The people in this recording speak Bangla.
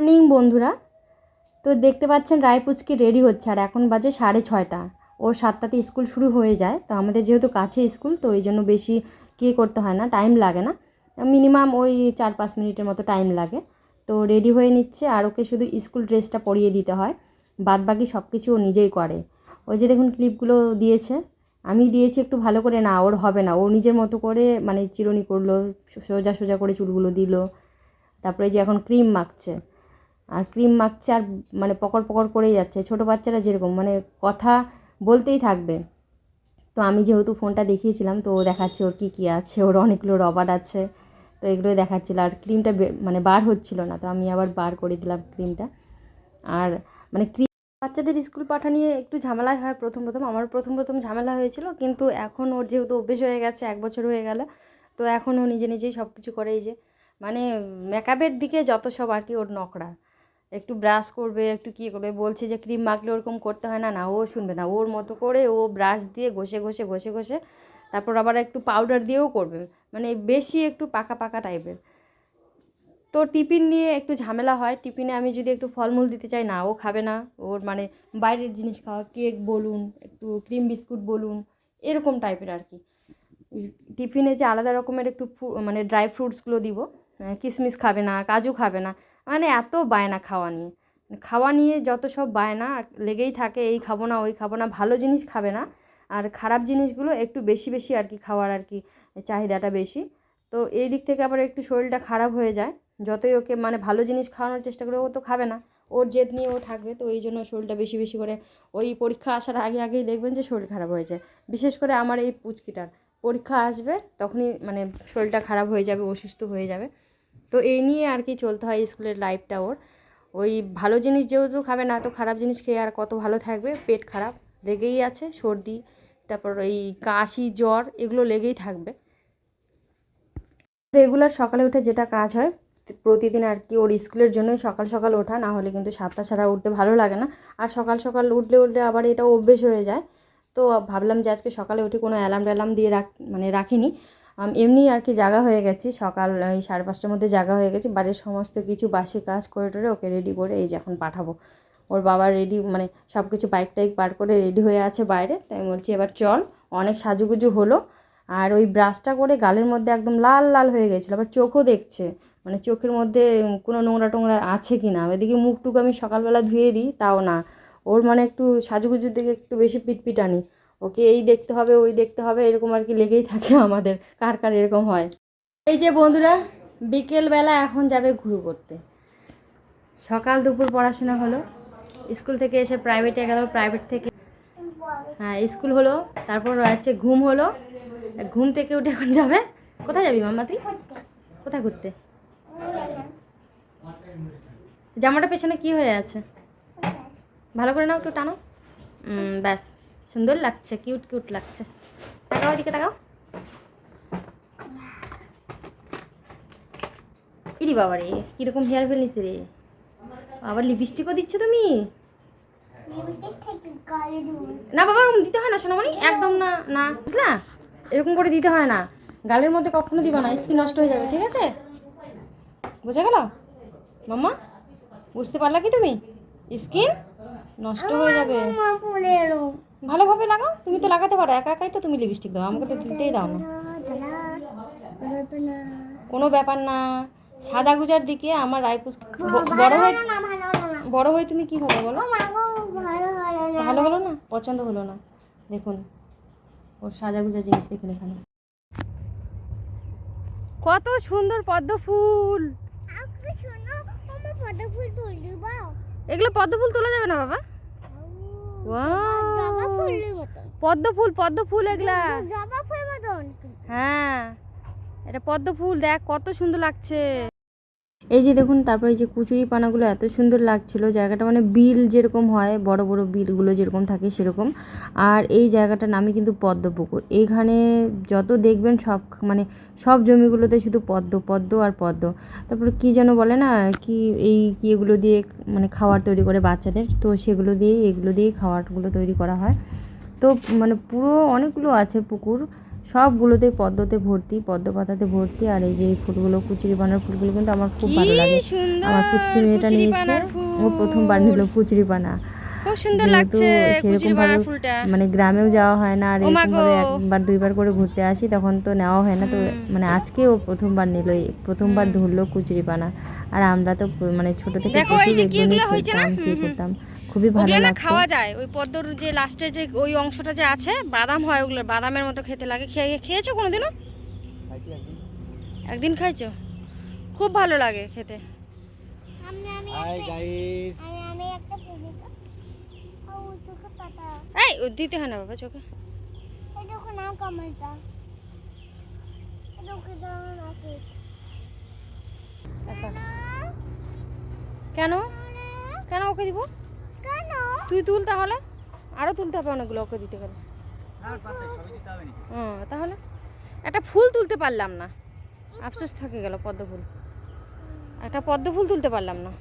মর্নিং বন্ধুরা। তো দেখতে পাচ্ছেন রায়পুচকি রেডি হচ্ছে। আর এখন বাজে সাড়ে ছয়টা। ওর সাতটাতে স্কুল শুরু হয়ে যায়। তো আমাদের যেহেতু কাছে স্কুল তো এই জন্য বেশি কে করতে হয় না টাইম লাগে না। মিনিমাম ওই চার পাঁচ মিনিটের মতো টাইম লাগে। তো রেডি হয়ে নিচ্ছে। আর ওকে শুধু স্কুল ড্রেসটা পরিয়ে দিতে হয়। বাদ বাকি সব কিছু ও নিজেই করে। ওই যে দেখুন ক্লিপগুলো দিয়েছে। আমি দিয়েছি একটু ভালো করে না, ওর হবে না। ও নিজের মতো করে মানে চিরুনি করল সোজা সোজা করে চুলগুলো দিল। তারপরে যে এখন ক্রিম মাখছে। আর ক্রিম মাখছে আর মানে পকড় পকড় করেই যাচ্ছে। ছোটো বাচ্চারা যেরকম মানে কথা বলতেই থাকবে। তো আমি যেহেতু ফোনটা দেখিয়েছিলাম, তো ও দেখাচ্ছে ওর কী কী আছে, ওর অনেকগুলো রবার আছে। তো এগুলোই দেখাচ্ছিলো। আর ক্রিমটা মানে বার হচ্ছিল না, তো আমি আবার বার করে দিলাম ক্রিমটা। আর মানে ক্রিম বাচ্চাদের স্কুল পাঠা নিয়ে একটু ঝামেলাই হয় প্রথম প্রথম। আমার প্রথম প্রথম ঝামেলা হয়েছিল, কিন্তু এখন ওর যেহেতু অভ্যেস হয়ে গেছে, এক বছর হয়ে গেল, তো এখন ও নিজে নিজেই সব কিছু করে এই যে মানে মেকআপের দিকে যত সব আর কি ওর নকরা একটু ব্রাশ করবে, একটু কী করবে, বলছে যে ক্রিম মাখলে ওরকম করতে হয় না না, ও শুনবে না, ওর মতো করে ও ব্রাশ দিয়ে ঘষে ঘষে ঘষে ঘষে, তারপর আবার একটু পাউডার দিয়েও করবে মানে বেশি একটু পাকা পাকা টাইপের তো টিফিন নিয়ে একটু ঝামেলা হয়, টিফিনে আমি যদি একটু ফলমূল দিতে চাই, না, ও খাবে না, ওর মানে বাইরের জিনিস খাওয়া কেক বলুন, একটু ক্রিম বিস্কুট বলুন, এরকম টাইপের আর কি। টিফিনে যে আলাদা রকমের একটু মানে ড্রাই ফ্রুটসগুলো দিব কিশমিশ খাবে না, কাজু খাবে না মানে এত বায়না খাওয়া নিয়ে। খাওয়া নিয়ে যত সব বায়না লেগেই থাকে, এই খাব না, ওই খাব না, ভালো জিনিস খাবে না। আর খারাপ জিনিসগুলো একটু বেশি বেশি আর কি খাওয়ার আর কি চাহিদাটা বেশি। তো এই দিক থেকে আবার একটু শরীরটা খারাপ হয়ে যায়। যতই ওকে মানে ভালো জিনিস খাওয়ানোর চেষ্টা করে, ও তো খাবে না। ওর জেদ নিয়ে ও থাকবে, তো এই জন্য শরীরটা বেশি বেশি করে ওই পরীক্ষা আসার আগে, আগেই দেখবেন যে শরীর খারাপ হয়ে যায়। বিশেষ করে আমার এই পুচকিটার। পরীক্ষা আসবে, তখনই মানে শরীরটা খারাপ হয়ে যাবে, অসুস্থ হয়ে যাবে। তো এই নিয়ে আর কি চলতে হয় স্কুলের লাইফটা ওর। ওই ভালো জিনিস যেহেতু খাবে না, তো খারাপ জিনিস খেয়ে আর কত ভালো থাকবে? পেট খারাপ, লেগেই আছে সর্দি, তারপর এই কাশি, জ্বর, এগুলো লেগেই থাকবে। রেগুলার সকালে উঠে যেটা কাজ হয়, প্রতিদিন আর কি ওর স্কুলের জন্যই সকাল সকাল ওঠা, না হলে কিন্তু সাতটা ছাড়া উঠতে ভালো লাগে না। আর সকাল সকাল উঠলে উঠলে আবার এটা অভ্যেস হয়ে যায়। তো ভাবলাম যে আজকে সকালে উঠে কোনো অ্যালার্ম ট্যালার্ম দিয়ে রাখ মানে রাখিনি। এমনি আর কি জাগা হয়ে গেছি। সকাল ওই সাড়ে পাঁচটার মধ্যে জাগা হয়ে গেছি। বাড়ির সমস্ত কিছু বাসি কাজ করে টোরে ওকে রেডি করে এই যে এখন পাঠাবো। ওর বাবা রেডি মানে সব কিছু বাইক টাইক পার করে রেডি হয়ে আছে বাইরে। তাই বলছি, এবার চল। অনেক সাজুগুজু হলো। আর ওই ব্রাশটা করে গালের মধ্যে একদম লাল লাল হয়ে গেছিল। আবার চোখও দেখছে। মানে চোখের মধ্যে কোনো নোংরা টোংরা আছে কি না? এদিকে মুখটুকু আমি সকালবেলা ধুয়ে দিই, তাও না। ওর মানে একটু সাজুগুজুর দিকে একটু বেশি পিটপিটানি। ওকে এই দেখতে হবে, ওই দেখতে হবে, এরকম আর কি লেগেই থাকে আমাদের, কার কার এরকম হয়। এই যে বন্ধুরা, বিকেলবেলা এখন যাবে ঘুরু করতে। সকাল দুপুর পড়াশোনা হলো, স্কুল থেকে এসে প্রাইভেটে গেল প্রাইভেট থেকে হ্যাঁ স্কুল হলো, তারপর হচ্ছে ঘুম হলো। ঘুম থেকে উঠে এখন যাবে। কোথায় যাবি মাম্মা তুই? কোথায় ঘুরতে? জামাটা পেছনে কি হয়ে আছে? ভালো করে নাও একটু টানো। ব্যাস। সুন্দর লাগছে কিউট কিউট লাগছে। তাকাও এদিকে, তাকাও। ইরি বাবা রে কীরকম হেয়ার ফেল নিছে রে। আবার লিপস্টিকও দিচ্ছ তুমি? না বাবা দিতে হয় না, সোনামণি। একদম না না, বুঝলা? এরকম করে দিতে হয় না। গালের মধ্যে কখনো দিবা না স্কিন নষ্ট হয়ে যাবে, ঠিক আছে? বোঝা গেল? মাম্মা, বুঝতে পারলা কি তুমি? স্কিন নষ্ট হয়ে যাবে। ভালোভাবে লাগাও তুমি তো লাগাতে পারো একা একাই তো তুমি লিপস্টিক দাও আমাকে তো দিতেই দাও না। কোনো ব্যাপার না সাদা গুজার দিকে আমার রায়পুর বড় হয়ে বড় হয়ে তুমি কি হবে বলো? ভালো হলো না পছন্দ হলো না? দেখুন ওর সাজা গুজা জিনিস দেখুন এখানে। কত সুন্দর পদ্ম ফুল এগুলো পদ্ম ফুল তোলা যাবে না বাবা? পদ্ম ফুল পদ্ম ফুল এগুলা। হ্যাঁ এটা পদ্ম ফুল দেখ কত সুন্দর লাগছে। এই যে দেখুন, তারপরে এই যে কুচুরি পানাগুলো এত সুন্দর লাগছিল, জায়গাটা মানে বিল যেরকম হয়, বড় বড় বিলগুলো যেরকম থাকে সেরকম। আর এই জায়গাটার নামই কিন্তু পদ্মপুকুর। এইখানে যত দেখবেন সব মানে সব জমিগুলোতে শুধু পদ্ম পদ্ম আর পদ্ম। তারপর কি যেন বলে না, কি এই কি এগুলো দিয়ে মানে খাবার তৈরি করে বাচ্চাদের, তো সেগুলো দিয়ে, এগুলো দিয়েই খাওয়ারগুলো তৈরি করা হয়। তো মানে পুরো অনেকগুলো আছে পুকুর। সবগুলোতে পদ্মতে ভর্তি পদ্ম পাতাতে ভর্তি আর এই যে এই ফুলগুলো কুচুরি বানার ফুলগুলো কিন্তু আমার খুব ভালো লাগে। আমার পুচকি মেয়েটা নিয়েছে। ও। প্রথমবার নিল কুচুরি পানা খুব সুন্দর লাগছে সেরকম ভাবে মানে গ্রামেও যাওয়া হয় না আর ও মা এরকম ভাবে গো। একবার দুইবার করে ঘুরতে আসি তখন তো নেওয়া হয় না। তো মানে আজকে ও প্রথমবার নিল প্রথমবার ধরলো কুচুরি পানা আর আমরা তো মানে ছোট থেকে প্রচুর কি এগুলো। করতাম। খুবই ভালো ওগুলো খাওয়া যায়। ওই পদ্মর যে লাস্টের যে ওই অংশটা যে আছে বাদাম হয় ওগুলো বাদামের মতো খেতে লাগে। খেয়ে খেয়েছো কোনোদিনও? একদিন খাইছো? খুব ভালো লাগে খেতে। আমি আমি হাই গাইস আমি আমি একটা পুজো ও চোখে পাতা। এই ও দিতে হয় না বাবা চোখে। কেন? কেন ওকে দিব? তুই তুল তাহলে। আরও তুলতে হবে অনেকগুলো, ওকে দিতে গেলে। তাহলে। একটা ফুল তুলতে পারলাম না। আফসোস থাকে গেল, পদ্ম ফুল। একটা পদ্ম ফুল তুলতে পারলাম না।